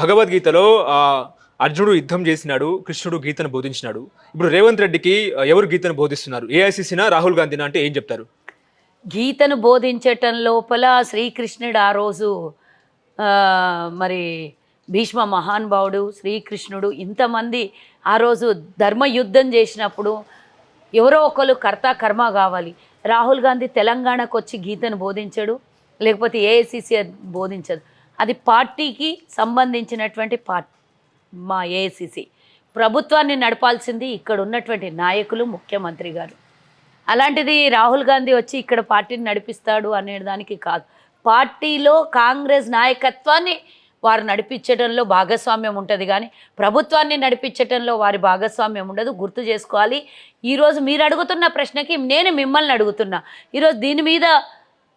భగవద్గీతలో అర్జునుడు యుద్ధం చేసినాడు కృష్ణుడు గీతను బోధించినాడు. ఇప్పుడు రేవంత్ రెడ్డికి ఎవరు గీతను బోధిస్తున్నారు? ఏఐసిసినా రాహుల్ గాంధీనా అంటే ఏం చెప్తారు? గీతను బోధించటం లోపల శ్రీకృష్ణుడు ఆ రోజు మరి భీష్మ మహానుభావుడు శ్రీకృష్ణుడు ఇంతమంది ఆ రోజు ధర్మయుద్ధం చేసినప్పుడు ఎవరో ఒకరు కర్త కర్మ కావాలి. రాహుల్ గాంధీ తెలంగాణకు వచ్చి గీతను బోధించడు లేకపోతే ఏఐసిసి బోధించదు. అది పార్టీకి సంబంధించినటువంటి పార్ట్ మా ఏఐసిసి. ప్రభుత్వాన్ని నడపాల్సింది ఇక్కడ ఉన్నటువంటి నాయకులు ముఖ్యమంత్రి గారు. అలాంటిది రాహుల్ గాంధీ వచ్చి ఇక్కడ పార్టీని నడిపిస్తాడు అనే దానికి కాదు. పార్టీలో కాంగ్రెస్ నాయకత్వాన్ని వారు నడిపించడంలో భాగస్వామ్యం ఉంటుంది కానీ ప్రభుత్వాన్ని నడిపించడంలో వారి భాగస్వామ్యం ఉండదు. గుర్తు చేసుకోవాలి ఈరోజు మీరు అడుగుతున్న ప్రశ్నకి నేను మిమ్మల్ని అడుగుతున్నా. ఈరోజు దీని మీద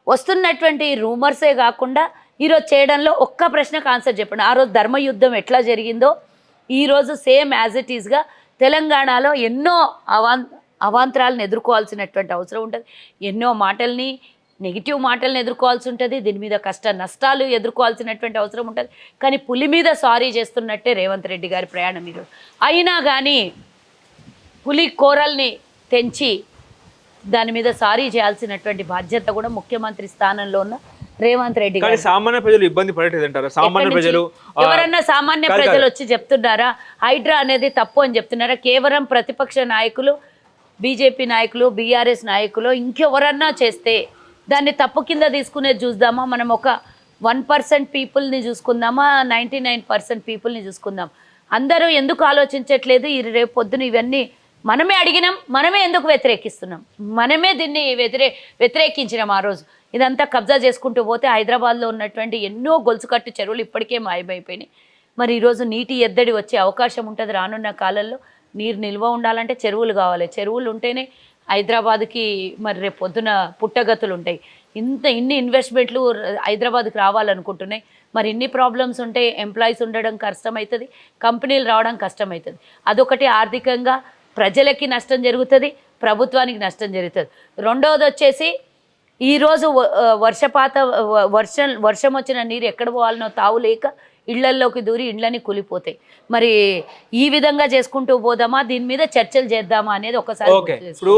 వస్తున్నటువంటి రూమర్సే కాకుండా ఈరోజు చేయడంలో ఒక్క ప్రశ్నకు ఆన్సర్ చెప్పండి. ఆ రోజు ధర్మయుద్ధం ఎట్లా జరిగిందో ఈరోజు సేమ్ యాజ్ ఇట్ ఈస్గా తెలంగాణలో ఎన్నో అవాన్ అవాంతరాలను ఎదుర్కోవాల్సినటువంటి అవసరం ఉంటుంది. ఎన్నో మాటల్ని నెగిటివ్ మాటలను ఎదుర్కోవాల్సి ఉంటుంది. దీని మీద కష్ట నష్టాలు ఎదుర్కోవాల్సినటువంటి అవసరం ఉంటుంది. కానీ పులి మీద సారీ చేస్తున్నట్టే రేవంత్ రెడ్డి గారి ప్రయాణం ఈరోజు. అయినా కానీ పులి కోరల్ని తెంచి దాని మీద సారీ చేయాల్సినటువంటి బాధ్యత కూడా ముఖ్యమంత్రి స్థానంలో ఉన్న రేవంత్ రెడ్డి కానీ సామాన్య ప్రజలు ఇబ్బంది అంటారా? సామాన్య? ప్రజలు ఎవరన్నా సామాన్య ప్రజలు. వచ్చి చెప్తున్నారా? హైడ్రా అనేది తప్పు అని చెప్తున్నారా? కేవలం ప్రతిపక్ష నాయకులు బీజేపీ నాయకులు బీఆర్ఎస్ నాయకులు ఇంకెవరన్నా చేస్తే దాన్ని తప్పు కింద తీసుకునేది చూద్దామా? మనం ఒక వన్ పర్సెంట్ పీపుల్ని చూసుకుందామా? నైంటీ నైన్ పర్సెంట్ పీపుల్ని చూసుకుందాం. అందరూ ఎందుకు ఆలోచించట్లేదు? ఈ రేపు పొద్దున ఇవన్నీ మనమే అడిగినాం మనమే ఎందుకు వ్యతిరేకిస్తున్నాం? మనమే దీన్ని వ్యతిరే వ్యతిరేకించినాం ఆ రోజు. ఇదంతా కబ్జా చేసుకుంటూ పోతే హైదరాబాద్లో ఉన్నటువంటి ఎన్నో గొలుసుకట్టు చెరువులు ఇప్పటికే మాయమైపోయినాయి. మరి ఈరోజు నీటి ఎద్దడి వచ్చే అవకాశం ఉంటుంది రానున్న కాలంలో. నీరు నిల్వ ఉండాలంటే చెరువులు కావాలి. చెరువులు ఉంటేనే హైదరాబాద్కి మరి రేపు పొద్దున పుట్టగతులు ఉంటాయి. ఇంత ఇన్ని ఇన్వెస్ట్మెంట్లు హైదరాబాద్కి రావాలనుకుంటున్నాయి. మరి ఇన్ని ప్రాబ్లమ్స్ ఉంటే ఎంప్లాయీస్ ఉండడం కష్టమవుతుంది కంపెనీలు రావడం కష్టమవుతుంది. అదొకటి ఆర్థికంగా ప్రజలకి నష్టం జరుగుతుంది ప్రభుత్వానికి నష్టం జరుగుతుంది. రెండవది వచ్చేసి ఈరోజు వర్షపాత వ- వర్షం వర్షం వచ్చిన నీరు ఎక్కడ పోవాలనో తావు లేక ఇళ్ళల్లోకి దూరి ఇళ్ళని కూలిపోతాయి. మరి ఈ విధంగా చేసుకుంటూ పోదామా? దీని మీద చర్చలు చేద్దామా? అనేది ఒకసారి. ఇప్పుడు